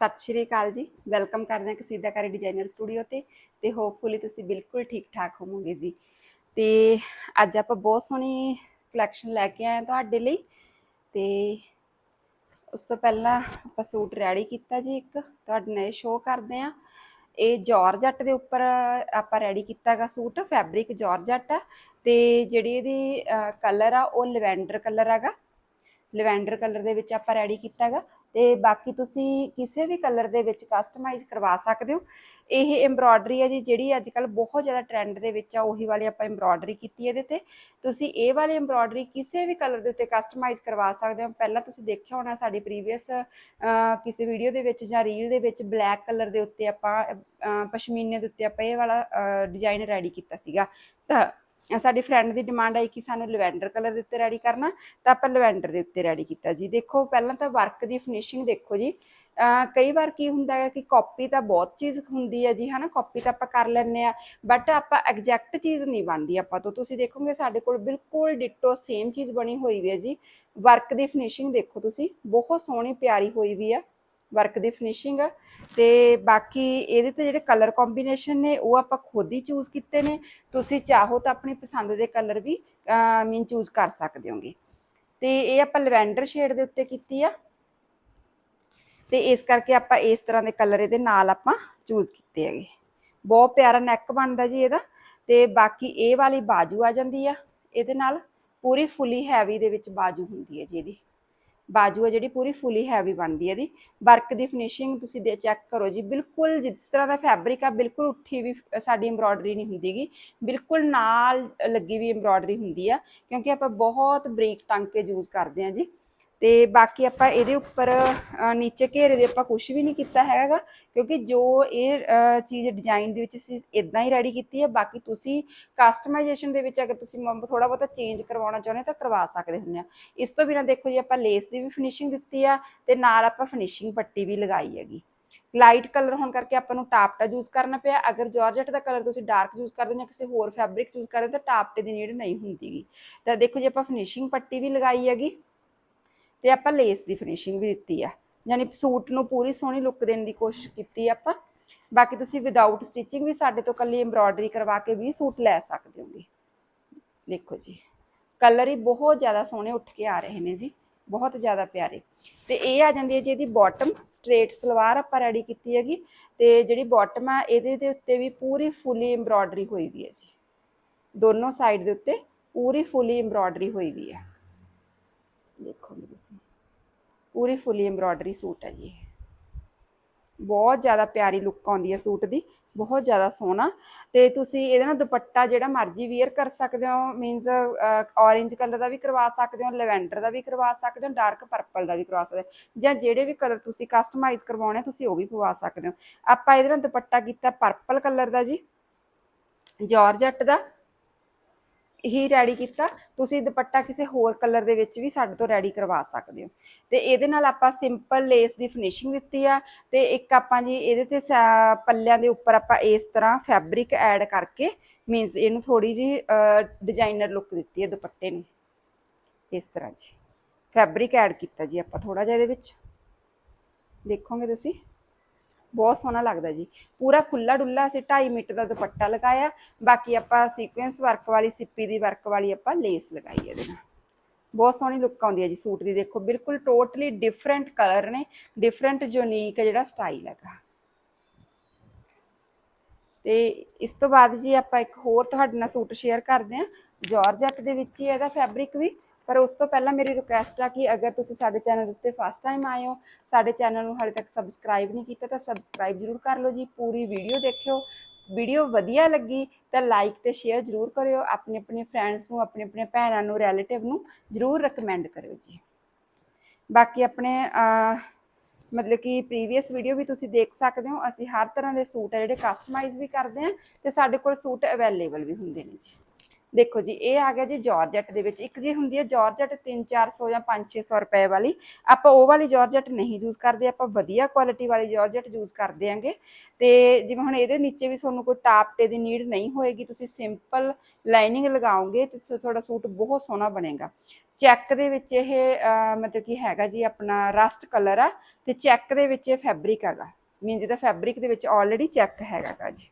ਸਤਿ ਸ਼੍ਰੀ ਅਕਾਲ ਜੀ। ਵੈਲਕਮ ਕਰਦੇ ਹਾਂ ਕਸੀਦਾਕਾਰੀ ਡਿਜ਼ਾਈਨਰ ਸਟੂਡੀਓ ਤੇ ਤੇ ਹੋਪਫੁਲੀ ਤੁਸੀਂ ਬਿਲਕੁਲ ਠੀਕ ਠਾਕ ਹੋਵੋਗੇ ਜੀ। ਤੇ ਅੱਜ ਆਪਾਂ ਬਹੁਤ ਸੋਹਣੀ ਕਲੈਕਸ਼ਨ ਲੈ ਕੇ ਆਏ ਹਾਂ ਤੁਹਾਡੇ ਲਈ। ਤੇ ਉਸ ਤੋਂ ਪਹਿਲਾਂ ਆਪਾਂ ਸੂਟ ਰੈਡੀ ਕੀਤਾ ਜੀ ਇੱਕ, ਤੁਹਾਡੇ ਨਾਲ ਸ਼ੋਅ ਕਰਦੇ ਹਾਂ। ਇਹ ਜਾਰਜਟ ਦੇ ਉੱਪਰ ਆਪਾਂ ਰੈਡੀ ਕੀਤਾਗਾ ਸੂਟ ਫੈਬਰਿਕ ਜਾਰਜਟ ਆ। ਤੇ ਜਿਹੜੀ ਇਹਦੀ ਕਲਰ ਆ ਉਹ ਲਵੈਂਡਰ ਕਲਰ ਹੈਗਾ। ਲਵੈਂਡਰ ਕਲਰ ਦੇ ਵਿੱਚ ਆਪਾਂ ਰੈਡੀ ਕੀਤਾਗਾ ਤੇ ਬਾਕੀ ਤੁਸੀਂ ਕਿਸੇ ਵੀ ਕਲਰ ਦੇ ਵਿੱਚ ਕਸਟਮਾਈਜ਼ ਕਰਵਾ ਸਕਦੇ ਹੋ। ਇਹ ਐਮਬ੍ਰੋਇਡਰੀ ਹੈ ਜੀ, ਜਿਹੜੀ ਅੱਜ ਕੱਲ ਬਹੁਤ ਜ਼ਿਆਦਾ ਟ੍ਰੈਂਡ ਦੇ ਵਿੱਚ ਆ, ਉਹੀ ਵਾਲੀ ਆਪਾਂ ਐਮਬ੍ਰੋਇਡਰੀ ਕੀਤੀ ਇਹਦੇ ਤੇ। ਤੁਸੀਂ ਇਹ ਵਾਲੀ ਐਮਬ੍ਰੋਇਡਰੀ ਕਿਸੇ ਵੀ ਕਲਰ ਦੇ ਉੱਤੇ ਕਸਟਮਾਈਜ਼ ਕਰਵਾ ਸਕਦੇ ਹੋ। ਪਹਿਲਾਂ ਤੁਸੀਂ ਦੇਖਿਆ ਹੋਣਾ ਸਾਡੀ ਪ੍ਰੀਵੀਅਸ ਕਿਸੇ ਵੀਡੀਓ ਦੇ ਵਿੱਚ ਜਾਂ ਰੀਲ ਦੇ ਵਿੱਚ ਬਲੈਕ ਕਲਰ ਦੇ ਉੱਤੇ ਆਪਾਂ ਪਸ਼ਮੀਨੇ ਦੇ ਉੱਤੇ ਆਪਾਂ ਇਹ ਵਾਲਾ ਡਿਜ਼ਾਈਨ ਰੈਡੀ ਕੀਤਾ ਸੀਗਾ। ਤਾਂ ਸਾਡੀ ਫਰੈਂਡ ਦੀ ਡਿਮਾਂਡ ਆਈ ਕਿ ਸਾਨੂੰ ਲਵੈਂਡਰ ਕਲਰ ਦੇ ਉੱਤੇ ਰੈਡੀ ਕਰਨਾ, ਤਾਂ ਆਪਾਂ ਲਵੈਂਡਰ ਦੇ ਉੱਤੇ ਰੈਡੀ ਕੀਤਾ ਜੀ। ਦੇਖੋ, ਪਹਿਲਾਂ ਤਾਂ ਵਰਕ ਦੀ ਫਿਨਿਸ਼ਿੰਗ ਦੇਖੋ ਜੀ। ਕਈ ਵਾਰ ਕੀ ਹੁੰਦਾ ਹੈ ਕਿ ਕਾਪੀ ਤਾਂ ਬਹੁਤ ਚੀਜ਼ ਹੁੰਦੀ ਹੈ ਜੀ, ਹਨਾ? ਕਾਪੀ ਤਾਂ ਆਪਾਂ ਕਰ ਲੈਂਦੇ ਆ ਬਟ ਆਪਾਂ ਐਗਜ਼ੈਕਟ ਚੀਜ਼ ਨਹੀਂ ਬਣਦੀ ਆਪਾਂ ਤੋਂ। ਤੁਸੀਂ ਦੇਖੋਗੇ ਸਾਡੇ ਕੋਲ ਬਿਲਕੁਲ ਡਿਟੋ ਸੇਮ ਚੀਜ਼ ਬਣੀ ਹੋਈ ਵੀ ਹੈ ਜੀ। ਵਰਕ ਦੀ ਫਿਨਿਸ਼ਿੰਗ ਦੇਖੋ ਤੁਸੀਂ, ਬਹੁਤ ਸੋਹਣੀ ਪਿਆਰੀ ਹੋਈ ਵੀ ਆ। ਵਰਕ ਦੀ ਫਿਨਿਸ਼ਿੰਗ ਤੇ ਬਾਕੀ ਇਹਦੇ ਤੇ ਜਿਹੜੇ ਕਲਰ ਕੰਬੀਨੇਸ਼ਨ ਨੇ, ਉਹ ਆਪਾਂ ਖੁਦ ਹੀ ਚੂਜ਼ ਕੀਤੇ ਨੇ। ਤੁਸੀਂ ਚਾਹੋ ਤਾਂ ਆਪਣੀ ਪਸੰਦ ਦੇ ਕਲਰ ਵੀ ਮੀਨ ਚੂਜ਼ ਕਰ ਸਕਦੇ ਹੋਗੇ। ਤੇ ਇਹ ਆਪਾਂ ਲਵੈਂਡਰ ਸ਼ੇਡ ਦੇ ਉੱਤੇ ਕੀਤੀ ਆ। ਤੇ ਇਸ ਕਰਕੇ ਆਪਾਂ ਇਸ ਤਰ੍ਹਾਂ ਦੇ ਕਲਰ ਇਹਦੇ ਨਾਲ ਆਪਾਂ ਚੂਜ਼ ਕੀਤੇ ਹੈਗੇ। ਬਹੁਤ ਪਿਆਰਾ ਨੈਕ ਬਣਦਾ ਜੀ ਇਹਦਾ। ਤੇ ਬਾਕੀ ਇਹ ਵਾਲੀ ਬਾਜੂ ਆ ਜਾਂਦੀ ਆ। ਇਹਦੇ ਨਾਲ ਪੂਰੀ ਫੁੱਲੀ ਹੈਵੀ ਦੇ ਵਿੱਚ ਬਾਜੂ ਹੁੰਦੀ ਹੈ ਜੀ ਇਹਦੀ। ਬਾਜੂ ਹੈ ਜਿਹੜੀ ਪੂਰੀ ਫੁੱਲੀ ਹੈਵੀ ਬਣਦੀ ਹੈ ਇਹਦੀ। ਵਰਕ ਦੀ ਫਿਨਿਸ਼ਿੰਗ ਤੁਸੀਂ ਦੇ ਚੈੱਕ ਕਰੋ ਜੀ, ਬਿਲਕੁਲ ਜਿਸ ਤਰ੍ਹਾਂ ਦਾ ਫੈਬਰਿਕ ਆ, ਬਿਲਕੁਲ ਉੱਠੀ ਵੀ ਸਾਡੀ ਐਮਬ੍ਰੋਇਡਰੀ ਨਹੀਂ ਹੁੰਦੀਗੀ ਬਿਲਕੁਲ ਨਾਲ ਲੱਗੀ ਵੀ ਐਮਬ੍ਰੋਇਡਰੀ ਹੁੰਦੀ ਆ, ਕਿਉਂਕਿ ਆਪਾਂ ਬਹੁਤ ਬਰੀਕ ਟਾਂਕੇ ਯੂਜ਼ ਕਰਦੇ ਆ ਜੀ। ਤੇ ਬਾਕੀ ਆਪਾਂ ਇਹਦੇ ਉੱਪਰ ਨੀਚੇ ਘੇਰੇ ਦੇ ਆਪਾਂ ਕੁਝ ਵੀ ਨਹੀਂ ਕੀਤਾ ਹੈਗਾ, ਕਿਉਂਕਿ ਜੋ ਇਹ ਚੀਜ਼ ਡਿਜ਼ਾਈਨ ਦੇ ਵਿੱਚ ਅਸੀਂ ਇਦਾਂ ਹੀ ਰੈਡੀ ਕੀਤੀ ਹੈ, ਬਾਕੀ ਤੁਸੀਂ ਕਸਟਮਾਈਜ਼ੇਸ਼ਨ ਦੇ ਵਿੱਚ ਅਗਰ ਤੁਸੀਂ ਥੋੜਾ ਬਹੁਤਾ ਚੇਂਜ ਕਰਵਾਉਣਾ ਚਾਹੁੰਦੇ ਤਾਂ ਕਰਵਾ ਸਕਦੇ ਹੁੰਦੇ ਆ। ਇਸ ਤੋਂ ਬਿਨਾਂ ਦੇਖੋ ਜੀ, ਆਪਾਂ ਲੇਸ ਦੀ ਵੀ ਫਿਨਿਸ਼ਿੰਗ ਦਿੱਤੀ ਆ ਤੇ ਨਾਲ ਆਪਾਂ ਫਿਨਿਸ਼ਿੰਗ ਪੱਟੀ ਵੀ ਲਗਾਈ ਹੈਗੀ। ਲਾਈਟ ਕਲਰ ਹੋਣ ਕਰਕੇ ਆਪਾਂ ਨੂੰ ਟਾਪਟਾ ਯੂਜ਼ ਕਰਨਾ ਪਿਆ, ਅਗਰ ਜਾਰਜਟ ਦਾ ਕਲਰ ਤੁਸੀਂ ਡਾਰਕ ਯੂਜ਼ ਕਰਦੇ ਹੋ ਜਾਂ ਕਿਸੇ ਹੋਰ ਫੈਬਰਿਕ ਯੂਜ਼ ਕਰਦੇ ਤਾਂ ਟਾਪਟੇ ਦੀ ਨੀਡ ਨਹੀਂ ਹੁੰਦੀਗੀ ਤਾਂ ਦੇਖੋ ਜੀ, ਆਪਾਂ ਫਿਨਿਸ਼ਿੰਗ ਪੱਟੀ ਵੀ ਲਗਾਈ ਹੈਗੀ। ਤੇ ਆਪਾਂ ਲੇਸ ਦੀ ਫਿਨਿਸ਼ਿੰਗ ਵੀ ਦਿੱਤੀ ਆ। ਯਾਨੀ ਸੂਟ ਨੂੰ ਪੂਰੀ ਸੋਹਣੀ ਲੁੱਕ ਦੇਣ ਦੀ ਕੋਸ਼ਿਸ਼ ਕੀਤੀ ਆਪਾਂ। ਬਾਕੀ ਤੁਸੀਂ ਵਿਦਆਊਟ ਸਟਿਚਿੰਗ ਵੀ ਸਾਡੇ ਤੋਂ ਕੱਲੀ ਐਮਬ੍ਰੋਇਡਰੀ ਕਰਵਾ ਕੇ ਵੀ ਸੂਟ ਲੈ ਸਕਦੇ ਹੋਗੇ। ਦੇਖੋ ਜੀ ਕਲਰ ਹੀ ਬਹੁਤ ਜ਼ਿਆਦਾ ਸੋਹਣੇ ਉੱਠ ਕੇ ਆ ਰਹੇ ਨੇ ਜੀ, ਬਹੁਤ ਜ਼ਿਆਦਾ ਪਿਆਰੇ। ਤੇ ਇਹ ਆ ਜਾਂਦੀ ਹੈ ਜੀ ਇਹਦੀ ਬਾਟਮ ਸਟ੍ਰੇਟ ਸਲਵਾਰ ਆਪਾਂ ਰੈਡੀ ਕੀਤੀ ਹੈਗੀ। ਤੇ ਜਿਹੜੀ ਬਾਟਮ ਆ, ਇਹਦੇ ਦੇ ਉੱਤੇ ਵੀ ਪੂਰੀ ਫੁੱਲੀ ਐਮਬ੍ਰੋਇਡਰੀ ਹੋਈ ਵੀ ਹੈ ਜੀ। ਦੋਨੋਂ ਸਾਈਡ ਦੇ ਉੱਤੇ ਪੂਰੀ ਫੁੱਲੀ ਐਮਬ੍ਰੋਇਡਰੀ ਹੋਈ ਵੀ ਹੈ ਦੇਖੋਗੇ ਤੁਸੀਂ। ਪੂਰੀ ਫੁੱਲੀ ਐਮਬ੍ਰੋਇਡਰੀ ਸੂਟ ਹੈ ਜੀ ਬਹੁਤ ਜ਼ਿਆਦਾ ਪਿਆਰੀ ਲੁੱਕ ਆਉਂਦੀ ਹੈ ਸੂਟ ਦੀ। ਬਹੁਤ ਜ਼ਿਆਦਾ ਸੋਹਣਾ। ਤੇ ਤੁਸੀਂ ਇਹਦੇ ਨਾਲ ਦੁਪੱਟਾ ਜਿਹੜਾ ਮਰਜ਼ੀ ਵੇਅਰ ਕਰ ਸਕਦੇ ਹੋ। ਮੀਨਸ ਔਰੇਂਜ ਕਲਰ ਦਾ ਵੀ ਕਰਵਾ ਸਕਦੇ ਹੋ ਲੈਵੈਂਡਰ ਦਾ ਵੀ ਕਰਵਾ ਸਕਦੇ ਹੋ ਡਾਰਕ ਪਰਪਲ ਦਾ ਵੀ ਕਰਵਾ ਸਕਦੇ ਹੋ। ਜਾਂ ਜਿਹੜੇ ਵੀ ਕਲਰ ਤੁਸੀਂ ਕਸਟਮਾਈਜ਼ ਕਰਵਾਉਣੇ, ਤੁਸੀਂ ਉਹ ਵੀ ਪਵਾ ਸਕਦੇ ਹੋ। ਆਪਾਂ ਇਹਦੇ ਨਾਲ ਦੁਪੱਟਾ ਕੀਤਾ ਪਰਪਲ ਕਲਰ ਦਾ ਜੀ। ਜਾਰਜਟ ਦਾ। ਹੀ ਰੈਡੀ ਕੀਤਾ, ਤੁਸੀਂ ਦੁਪੱਟਾ ਕਿਸੇ ਹੋਰ ਕਲਰ ਦੇ ਵਿੱਚ ਵੀ ਸਾਡੇ ਤੋਂ ਰੈਡੀ ਕਰਵਾ ਸਕਦੇ ਹੋ। ਤੇ ਇਹਦੇ ਨਾਲ ਆਪਾਂ ਸਿੰਪਲ ਲੇਸ ਦੀ ਫਿਨਿਸ਼ਿੰਗ ਦਿੱਤੀ ਆ, ਤੇ ਇੱਕ ਆਪਾਂ ਜੀ ਇਹਦੇ ਤੇ ਸਾ- ਪੱਲਿਆਂ ਦੇ ਉੱਪਰ ਆਪਾਂ ਇਸ ਤਰ੍ਹਾਂ ਫੈਬਰਿਕ ਐਡ ਕਰਕੇ ਮੀਨਸ ਇਹਨੂੰ ਥੋੜੀ ਜੀ ਡਿਜ਼ਾਈਨਰ ਲੁੱਕ ਦਿੱਤੀ ਹੈ ਦੁਪੱਟੇ ਨੂੰ। ਇਸ ਤਰ੍ਹਾਂ ਜੀ। ਫੈਬਰਿਕ ਐਡ ਕੀਤਾ ਜੀ ਆਪਾਂ ਥੋੜਾ ਜਿਹਾ ਇਹਦੇ ਵਿੱਚ। ਦੇਖੋਗੇ ਤੁਸੀਂ? ਬਹੁਤ ਸੋਹਣਾ ਲੱਗਦਾ ਜੀ। ਪੂਰਾ ਖੁੱਲਾ ਡੁੱਲਾ ਅਸੀਂ 2.5 ਮੀਟਰ ਦਾ ਦੁਪੱਟਾ ਲਗਾਇਆ। ਬਾਕੀ ਆਪਾਂ ਸੀਕੁਐਂਸ ਵਰਕ ਵਾਲੀ, ਸਿੱਪੀ ਦੀ ਵਰਕ ਵਾਲੀ ਆਪਾਂ ਲੇਸ ਲਗਾਈ ਇਹਦੇ ਨਾਲ। ਬਹੁਤ ਸੋਹਣੀ ਲੁੱਕ ਆਉਂਦੀ ਹੈ ਜੀ ਸੂਟ ਦੀ, ਦੇਖੋ ਬਿਲਕੁਲ ਟੋਟਲੀ ਡਿਫਰੈਂਟ ਕਲਰ ਨੇ ਡਿਫਰੈਂਟ ਯੂਨੀਕ ਜਿਹੜਾ ਸਟਾਈਲ ਹੈਗਾ। ਤੇ ਇਸ ਤੋਂ ਬਾਅਦ ਜੀ ਆਪਾਂ ਇੱਕ ਹੋਰ ਤੁਹਾਡੇ ਨਾਲ ਸੂਟ ਸ਼ੇਅਰ ਕਰਦੇ ਹਾਂ ਜਾਰਜਟ ਦੇ ਵਿੱਚ ਹੀ ਇਹਦਾ ਫੈਬਰਿਕ ਵੀ। ਪਰ ਉਸ ਤੋਂ ਪਹਿਲਾਂ ਮੇਰੀ ਰਿਕੁਐਸਟ ਆ ਕਿ ਅਗਰ ਤੁਸੀਂ ਸਾਡੇ ਚੈਨਲ ਉੱਤੇ ਫਸਟ ਟਾਈਮ ਆਏ ਹੋ, ਸਾਡੇ ਚੈਨਲ ਨੂੰ ਹਾਲੇ ਤੱਕ ਸਬਸਕ੍ਰਾਈਬ ਨਹੀਂ ਕੀਤਾ ਤਾਂ ਸਬਸਕ੍ਰਾਈਬ ਜ਼ਰੂਰ ਕਰ ਲਓ ਜੀ, ਪੂਰੀ ਵੀਡੀਓ ਦੇਖਿਓ। ਵੀਡੀਓ ਵਧੀਆ ਲੱਗੀ ਤਾਂ ਲਾਈਕ ਤੇ ਸ਼ੇਅਰ ਜ਼ਰੂਰ ਕਰਿਓ ਆਪਣੇ ਆਪਣੇ ਫਰੈਂਡਸ ਨੂੰ ਆਪਣੇ ਆਪਣੇ ਭੈਣਾਂ ਨੂੰ ਰਿਲੇਟਿਵ ਨੂੰ ਜ਼ਰੂਰ ਰეკਮੈਂਡ ਕਰਿਓ ਜੀ। ਬਾਕੀ ਆਪਣੇ ਮਤਲਬ ਕਿ ਪ੍ਰੀਵੀਅਸ ਵੀਡੀਓ ਵੀ ਤੁਸੀਂ ਦੇਖ ਸਕਦੇ ਹੋ, ਅਸੀਂ ਹਰ ਤਰ੍ਹਾਂ ਦੇ ਸੂਟ ਆ ਜਿਹੜੇ ਕਸਟਮਾਈਜ਼ ਵੀ ਕਰਦੇ ਹਾਂ ਤੇ ਸਾਡੇ ਕੋਲ ਸੂਟ ਅਵੇਲੇਬਲ ਵੀ ਹੁੰਦੇ ਨੇ ਜੀ। ਦੇਖੋ ਜੀ, ਇਹ ਆ ਗਿਆ ਜੀ ਜਾਰਜਟ ਦੇ ਵਿੱਚ। ਇੱਕ ਜੀ ਹੁੰਦੀ ਹੈ ਜਾਰਜਟ 3-400 ਜਾਂ 5-600 ਰੁਪਏ ਵਾਲੀ, ਆਪਾਂ ਉਹ ਵਾਲੀ ਜਾਰਜਟ ਨਹੀਂ ਯੂਜ਼ ਕਰਦੇ, ਆਪਾਂ ਵਧੀਆ ਕੁਆਲਿਟੀ ਵਾਲੀ ਜਾਰਜਟ ਯੂਜ਼ ਕਰਦੇ ਆਂਗੇ ਤੇ ਜਿਵੇਂ ਹੁਣ ਇਹਦੇ ਨੀਚੇ ਵੀ ਤੁਹਾਨੂੰ ਕੋਈ ਟਾਪਟੇ ਦੀ ਨੀਡ ਨਹੀਂ ਹੋਏਗੀ, ਤੁਸੀਂ ਸਿੰਪਲ ਲਾਈਨਿੰਗ ਲਗਾਓਗੇ ਤੇ ਤੁਹਾਡਾ ਸੂਟ ਬਹੁਤ ਸੋਹਣਾ ਬਣੇਗਾ। ਚੈੱਕ ਦੇ ਵਿੱਚ ਇਹ ਮਤਲਬ ਕਿ ਹੈਗਾ ਜੀ ਆਪਣਾ ਰਸਟ ਕਲਰ ਆ ਤੇ ਚੈੱਕ ਦੇ ਵਿੱਚ ਇਹ ਫੈਬਰਿਕ ਹੈਗਾ। ਮੀਨ ਜਿਹਦਾ ਫੈਬਰਿਕ ਦੇ ਵਿੱਚ ਆਲਰੇਡੀ ਚੈੱਕ ਹੈਗਾ ਗਾ ਜੀ।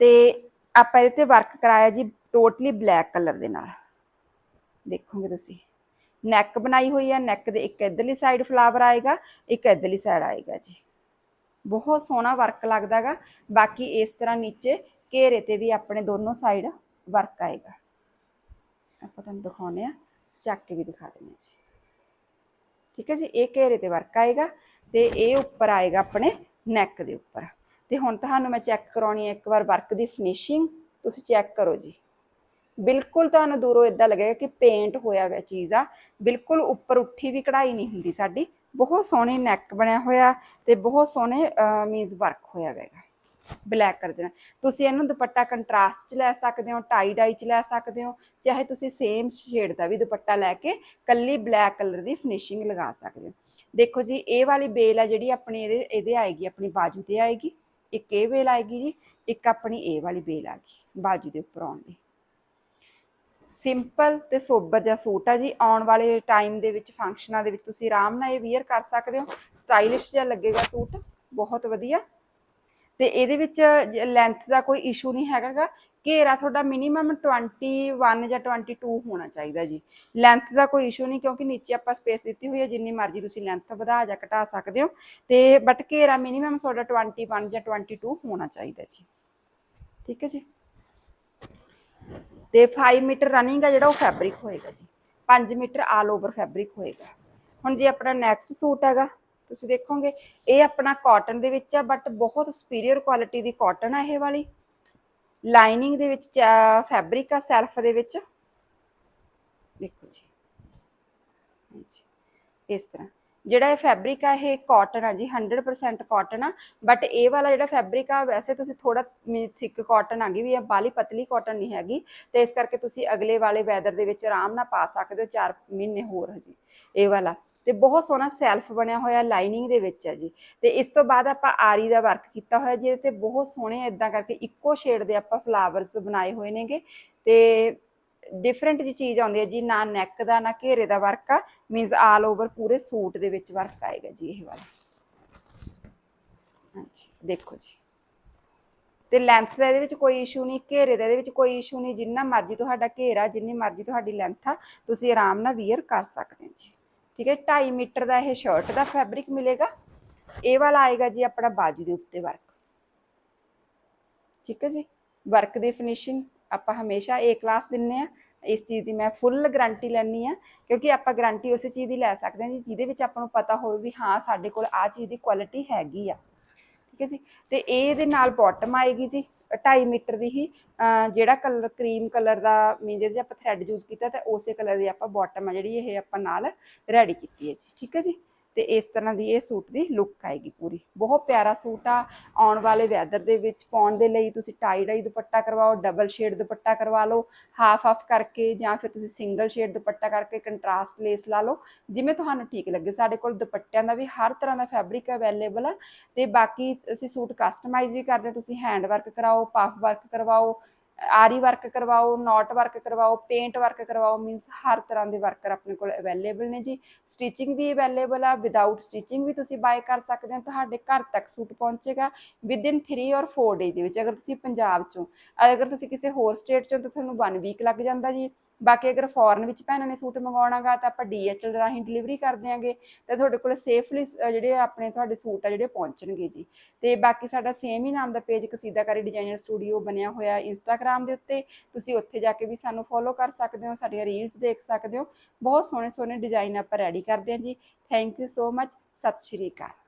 ਤੇ ਆਪਾਂ ਇਹਦੇ ਤੇ ਵਰਕ ਕਰਾਇਆ ਜੀ ਟੋਟਲੀ ਬਲੈਕ ਕਲਰ ਦੇ ਨਾਲ। ਦੇਖੋਗੇ ਤੁਸੀਂ। ਨੈਕ ਬਣਾਈ ਹੋਈ ਹੈ ਨੈਕ ਦੇ ਇੱਕ ਇਧਰਲੀ ਸਾਈਡ ਫਲਾਵਰ ਆਏਗਾ, ਇੱਕ ਇਧਰਲੀ ਸਾਈਡ ਆਏਗਾ ਜੀ। ਬਹੁਤ ਸੋਹਣਾ ਵਰਕ ਲੱਗਦਾਗਾ ਬਾਕੀ ਇਸ ਤਰ੍ਹਾਂ ਨੀਚੇ ਘੇਰੇ ਤੇ ਵੀ ਆਪਣੇ ਦੋਨੋਂ ਸਾਈਡ ਵਰਕ ਆਏਗਾ। ਆਪਾਂ ਤੁਹਾਨੂੰ ਦਿਖਾਉਨੇ ਆ ਚੱਕ ਕੇ ਵੀ ਦਿਖਾ ਦਿੰਦੇ ਹਾਂ ਜੀ। ਠੀਕ ਹੈ ਜੀ, ਇਹ ਘੇਰੇ ਤੇ ਵਰਕ ਆਏਗਾ ਤੇ ਇਹ ਉੱਪਰ ਆਏਗਾ ਆਪਣੇ ਨੈਕ ਦੇ ਉੱਪਰ। ਤੇ ਹੁਣ ਤੁਹਾਨੂੰ ਮੈਂ ਚੈੱਕ ਕਰਾਉਣੀ ਹੈ ਇੱਕ ਵਾਰ ਵਰਕ ਦੀ ਫਿਨਿਸ਼ਿੰਗ ਤੁਸੀਂ ਚੈੱਕ ਕਰੋ ਜੀ। ਬਿਲਕੁਲ ਤੁਹਾਨੂੰ ਦੂਰੋਂ ਇਦਾਂ ਲੱਗੇਗਾ ਕਿ ਪੇਂਟ ਹੋਇਆ ਹੋਇਆ ਚੀਜ਼ ਆ। ਬਿਲਕੁਲ ਉੱਪਰ ਉੱਠੀ ਵੀ ਕਢਾਈ ਨਹੀਂ ਹੁੰਦੀ ਸਾਡੀ। ਬਹੁਤ ਸੋਹਣੀ ਨੈਕ ਬਣਿਆ ਹੋਇਆ ਤੇ ਬਹੁਤ ਸੋਹਣੇ ਮੀਨਸ ਵਰਕ ਹੋਇਆ ਹੋਵੇਗਾ ਬਲੈਕ ਕਰ ਦੇਣਾ। ਤੁਸੀਂ ਇਹਨੂੰ ਦੁਪੱਟਾ ਕੰਟਰਾਸਟ ਚ ਲੈ ਸਕਦੇ ਹੋ ਟਾਈ ਡਾਈ ਚ ਲੈ ਸਕਦੇ ਹੋ, ਚਾਹੇ ਤੁਸੀਂ ਸੇਮ ਸ਼ੇਡ ਦਾ ਵੀ ਦੁਪੱਟਾ ਲੈ ਕੇ ਕੱਲੀ ਬਲੈਕ ਕਲਰ ਦੀ ਫਿਨਿਸ਼ਿੰਗ ਲਗਾ ਸਕਦੇ ਹੋ। ਦੇਖੋ ਜੀ, ਇਹ ਵਾਲੀ ਬੇਲ ਆ ਜਿਹੜੀ ਆਪਣੇ ਇਹਦੇ ਇਹਦੇ ਆਏਗੀ, ਆਪਣੀ ਬਾਜੂ ਤੇ ਆਏਗੀ। ਇੱਕ ਇਹ ਬੇਲ ਆਏਗੀ ਜੀ, ਇੱਕ ਆਪਣੀ ਇਹ ਵਾਲੀ ਬੇਲ ਆ ਗਈ, ਬਾਜੂ ਦੇ ਉੱਪਰ ਆਉਣ ਲਈ ਸਿੰਪਲ ਤੇ ਸੋਬਰ ਜਿਹਾ ਸੂਟ ਆ ਜੀ, ਆਉਣ ਵਾਲੇ ਟਾਈਮ ਦੇ ਵਿੱਚ ਫੰਕਸ਼ਨਾਂ ਦੇ ਵਿੱਚ ਤੁਸੀਂ ਆਰਾਮ ਨਾਲ ਇਹ ਵੀਅਰ ਕਰ ਸਕਦੇ ਹੋ। ਸਟਾਈਲਿਸ਼ ਜਿਹਾ ਲੱਗੇਗਾ ਸੂਟ, ਬਹੁਤ ਵਧੀਆ। ਤੇ ਇਹਦੇ ਵਿੱਚ ਲੈਂਥ ਦਾ ਕੋਈ ਇਸ਼ੂ ਨਹੀਂ ਹੈਗਾਗਾ। ਘੇਰਾ ਤੁਹਾਡਾ ਮਿਨੀਮਮ 21 ਜਾਂ 22 ਹੋਣਾ ਚਾਹੀਦਾ ਜੀ। ਲੈਂਥ ਦਾ ਕੋਈ ਇਸ਼ੂ ਨਹੀਂ ਕਿਉਂਕਿ ਨੀਚੇ ਆਪਾਂ ਸਪੇਸ ਦਿੱਤੀ ਹੋਈ ਹੈ, ਜਿੰਨੀ ਮਰਜ਼ੀ ਤੁਸੀਂ ਲੈਂਥ ਵਧਾ ਜਾਂ ਘਟਾ ਸਕਦੇ ਹੋ। ਤੇ ਬਟ ਘੇਰਾ ਮਿਨੀਮਮ ਤੁਹਾਡਾ 21 ਜਾਂ 22 ਹੋਣਾ ਚਾਹੀਦਾ ਜੀ। ਠੀਕ ਹੈ ਜੀ? ਤੇ 5 ਮੀਟਰ ਰਨਿੰਗ ਆ ਜਿਹੜਾ ਉਹ ਫੈਬਰਿਕ ਹੋਏਗਾ ਜੀ। 5 ਮੀਟਰ ਆਲ ਓਵਰ ਫੈਬਰਿਕ ਹੋਏਗਾ। ਹੁਣ ਜੇ ਆਪਣਾ ਨੈਕਸਟ ਸੂਟ ਹੈਗਾ ਤੁਸੀਂ ਦੇਖੋਗੇ, ਇਹ ਆਪਣਾ ਕਾਟਨ ਦੇ ਵਿੱਚ ਆ ਬਟ ਬਹੁਤ ਸੁਪੀਰੀਅਰ ਕੁਆਲਿਟੀ ਦੀ ਕਾਟਨ ਆ ਇਹ ਵਾਲੀ। ਲਾਈਨਿੰਗ ਦੇ ਵਿੱਚ ਫੈਬਰਿਕ ਆ ਸੈਲਫ ਦੇ ਵਿੱਚ। ਦੇਖੋ ਜੀ। ਹਾਂਜੀ। ਇਸ ਤਰ੍ਹਾਂ। ਜਿਹੜਾ ਇਹ ਫੈਬਰਿਕ ਆ, ਇਹ ਕਾਟਨ ਆ ਜੀ 100% ਕਾਟਨ ਆ। ਬਟ ਇਹ ਵਾਲਾ ਜਿਹੜਾ ਫੈਬਰਿਕ ਆ, ਵੈਸੇ ਤੁਸੀਂ ਥੋੜਾ ਥਿਕ ਕਾਟਨ ਆ ਗਈ ਵੀ ਇਹ ਬਾਲੀ ਪਤਲੀ ਕਾਟਨ ਨਹੀਂ ਹੈਗੀ। ਤੇ ਇਸ ਕਰਕੇ ਤੁਸੀਂ ਅਗਲੇ ਵਾਲੇ ਵੈਦਰ ਦੇ ਵਿੱਚ ਆਰਾਮ ਨਾਲ ਪਾ ਸਕਦੇ ਹੋ 4 ਮਹੀਨੇ ਹੋਰ ਹਜੇ। ਇਹ ਵਾਲਾ। ਤੇ ਬਹੁਤ ਸੋਹਣਾ ਸੈਲਫ ਬਣਿਆ ਹੋਇਆ ਲਾਈਨਿੰਗ ਦੇ ਵਿੱਚ ਹੈ ਜੀ। ਤੇ ਇਸ ਤੋਂ ਬਾਅਦ ਆਪਾਂ ਆਰੀ ਦਾ ਵਰਕ ਕੀਤਾ ਹੋਇਆ ਜਿਹਦੇ ਤੇ ਬਹੁਤ ਸੋਹਣੇ ਇਦਾਂ ਕਰਕੇ ਇੱਕੋ ਸ਼ੇਡ ਦੇ ਆਪਾਂ ਫਲਾਵਰਸ ਬਣਾਏ ਹੋਏ ਨੇਗੇ। ਤੇ ਡਿਫਰੈਂਟ ਜੀ ਚੀਜ਼ ਆਉਂਦੀ ਹੈ ਜੀ, ਨਾ ਨੈਕ ਦਾ, ਨਾ ਘੇਰੇ ਦਾ ਵਰਕ ਆ ਮੀਨਸ ਆਲ ਓਵਰ ਪੂਰੇ ਸੂਟ ਦੇ ਵਿੱਚ ਵਰਕ ਆਏਗਾ ਜੀ ਇਹ ਵਾਲਾ। ਹਾਂਜੀ, ਦੇਖੋ ਜੀ। ਤੇ ਲੈਂਥ ਦਾ ਇਹਦੇ ਵਿੱਚ ਕੋਈ ਇਸ਼ੂ ਨਹੀਂ, ਘੇਰੇ ਦਾ ਇਹਦੇ ਵਿੱਚ ਕੋਈ ਇਸ਼ੂ ਨਹੀਂ, ਜਿੰਨਾ ਮਰਜ਼ੀ ਤੁਹਾਡਾ ਘੇਰਾ, ਜਿੰਨੀ ਮਰਜ਼ੀ ਤੁਹਾਡੀ ਲੈਂਥ ਆ, ਤੁਸੀਂ ਆਰਾਮ ਨਾਲ ਵੀਅਰ ਕਰ ਸਕਦੇ ਹੋ ਜੀ। ਠੀਕ ਹੈ 2.5 ਮੀਟਰ ਦਾ ਇਹ ਸ਼ਰਟ ਦਾ ਫੈਬਰਿਕ ਮਿਲੇਗਾ। ਇਹ ਵਾਲਾ ਆਏਗਾ ਜੀ ਆਪਣਾ ਬਾਜੂ ਦੇ ਉੱਤੇ ਵਰਕ ਠੀਕ ਹੈ ਜੀ ਵਰਕ ਦੀ ਫਿਨਿਸ਼ਿੰਗ ਆਪਾਂ ਹਮੇਸ਼ਾ ਏ ਕਲਾਸ ਦਿੰਨੇ ਆ ਇਸ ਚੀਜ਼ ਦੀ ਮੈਂ ਫੁੱਲ ਗਾਰੰਟੀ ਲੈਣੀ ਆ ਕਿਉਂਕਿ ਆਪਾਂ ਗਾਰੰਟੀ ਉਸੇ ਚੀਜ਼ ਦੀ ਲੈ ਸਕਦੇ ਹਾਂ ਜੀ, ਜਿਹਦੇ ਵਿੱਚ ਆਪਾਂ ਨੂੰ ਪਤਾ ਹੋਵੇ ਵੀ ਹਾਂ, ਸਾਡੇ ਕੋਲ ਆ ਚੀਜ਼ ਦੀ ਕੁਆਲਿਟੀ ਹੈਗੀ ਆ। ਠੀਕ ਹੈ ਜੀ, ਤੇ ਇਹਦੇ ਨਾਲ ਬਾਟਮ ਆਏਗੀ ਜੀ। 2.5 ਮੀਟਰ ਦੀ ਹੀ ਜਿਹੜਾ ਕਲਰ ਕਰੀਮ ਕਲਰ ਦਾ ਮੀਨ ਜੇ ਆਪਾਂ ਥ੍ਰੈਡ ਯੂਜ਼ ਕੀਤਾ ਤਾਂ ਉਸੇ ਕਲਰ ਦੀ ਆਪਾਂ ਬਾਟਮ ਆ ਜਿਹੜੀ ਇਹ ਆਪਾਂ ਨਾਲ ਰੈਡੀ ਕੀਤੀ ਹੈ ਜੀ। ਠੀਕ ਹੈ ਜੀ? ਤੇ ਇਸ ਤਰ੍ਹਾਂ ਦੀ ਇਹ ਸੂਟ ਦੀ ਲੁੱਕ ਆਏਗੀ ਪੂਰੀ। ਬਹੁਤ ਪਿਆਰਾ ਸੂਟ ਆ। ਆਉਣ ਵਾਲੇ ਵੈਦਰ ਦੇ ਵਿੱਚ, ਪਾਉਣ ਦੇ ਲਈ ਤੁਸੀਂ ਟਾਈ ਡਾਈ ਦੁਪੱਟਾ ਕਰਵਾਓ ਡਬਲ ਸ਼ੇਡ ਦੁਪੱਟਾ ਕਰਵਾ ਲਓ ਹਾਫ ਹਾਫ ਕਰਕੇ ਜਾਂ ਫਿਰ ਤੁਸੀਂ ਸਿੰਗਲ ਸ਼ੇਡ ਦੁਪੱਟਾ ਕਰਕੇ ਕੰਟਰਾਸਟ ਲੇਸ ਲਾ ਲਓ, ਜਿਵੇਂ ਤੁਹਾਨੂੰ ਠੀਕ ਲੱਗੇ। ਸਾਡੇ ਕੋਲ ਦੁਪੱਟਿਆਂ ਦਾ ਵੀ ਹਰ ਤਰ੍ਹਾਂ ਦਾ ਫੈਬਰਿਕ ਅਵੇਲੇਬਲ ਆ। ਤੇ ਬਾਕੀ ਅਸੀਂ ਸੂਟ ਕਸਟਮਾਈਜ਼ ਵੀ ਕਰਦੇ ਹਾਂ। ਤੁਸੀਂ ਹੈਂਡ ਵਰਕ ਕਰਾਓ ਪਫ ਵਰਕ ਕਰਵਾਓ ਆਰੀ ਵਰਕ ਕਰਵਾਓ, ਨੋਟ ਵਰਕ ਕਰਵਾਓ ਪੇਂਟ ਵਰਕ ਕਰਵਾਓ ਮੀਨਸ ਹਰ ਤਰ੍ਹਾਂ ਦੇ ਵਰਕਰ ਆਪਣੇ ਕੋਲ ਅਵੇਲੇਬਲ ਨੇ ਜੀ। ਸਟਿਚਿੰਗ ਵੀ ਅਵੇਲੇਬਲ ਆ ਵਿਦਆਊਟ ਸਟਿਚਿੰਗ ਵੀ ਤੁਸੀਂ ਬਾਏ ਕਰ ਸਕਦੇ ਹੋ, ਤੁਹਾਡੇ ਘਰ ਤੱਕ ਸੂਟ ਪਹੁੰਚੇਗਾ ਵਿਦਿਨ 3 ਔਰ 4 ਡੇ ਦੇ ਵਿੱਚ। ਅਗਰ ਤੁਸੀਂ ਪੰਜਾਬ ਚੋਂ, ਅਗਰ ਤੁਸੀਂ ਕਿਸੇ ਹੋਰ ਸਟੇਟ ਚੋਂ, ਤਾਂ ਤੁਹਾਨੂੰ 1 ਵੀਕ ਲੱਗ ਜਾਂਦਾ ਜੀ। ਬਾਕੀ ਅਗਰ ਫੋਰਨ ਵਿੱਚ ਭੈਣਾਂ ਨੇ ਸੂਟ ਮੰਗਵਾਉਣਾਗਾ ਤਾਂ ਆਪਾਂ ਡੀਐਚਐਲ ਰਾਹੀਂ ਡਿਲੀਵਰੀ ਕਰ ਦਿਆਂਗੇ ਤੇ ਤੁਹਾਡੇ ਕੋਲ ਸੇਫਲੀ ਜਿਹੜੇ ਆਪਣੇ ਤੁਹਾਡੇ ਸੂਟ ਆ ਜਿਹੜੇ ਪਹੁੰਚਣਗੇ ਜੀ। ਤੇ ਬਾਕੀ ਸਾਡਾ ਸੇਮ ਹੀ ਨਾਮ ਦਾ ਪੇਜ ਕਸੀਦਾਕਾਰੀ ਡਿਜ਼ਾਈਨਰ ਸਟੂਡੀਓ ਬਣਿਆ ਹੋਇਆ ਇੰਸਟਾਗ੍ਰam ਦੇ ਉੱਤੇ। ਤੁਸੀਂ ਉੱਥੇ ਜਾ ਕੇ ਵੀ ਸਾਨੂੰ ਫੋਲੋ ਕਰ ਸਕਦੇ ਹੋ, ਸਾਡੀਆਂ ਰੀਲਸ ਦੇਖ ਸਕਦੇ ਹੋ। ਬਹੁਤ ਸੋਹਣੇ ਸੋਹਣੇ ਡਿਜ਼ਾਈਨ ਆਪਾਂ ਰੈਡੀ ਕਰਦੇ ਹਾਂ ਜੀ। ਥੈਂਕ ਯੂ ਸੋ ਮਚ ਸਤਿ ਸ਼੍ਰੀ ਅਕਾਲ।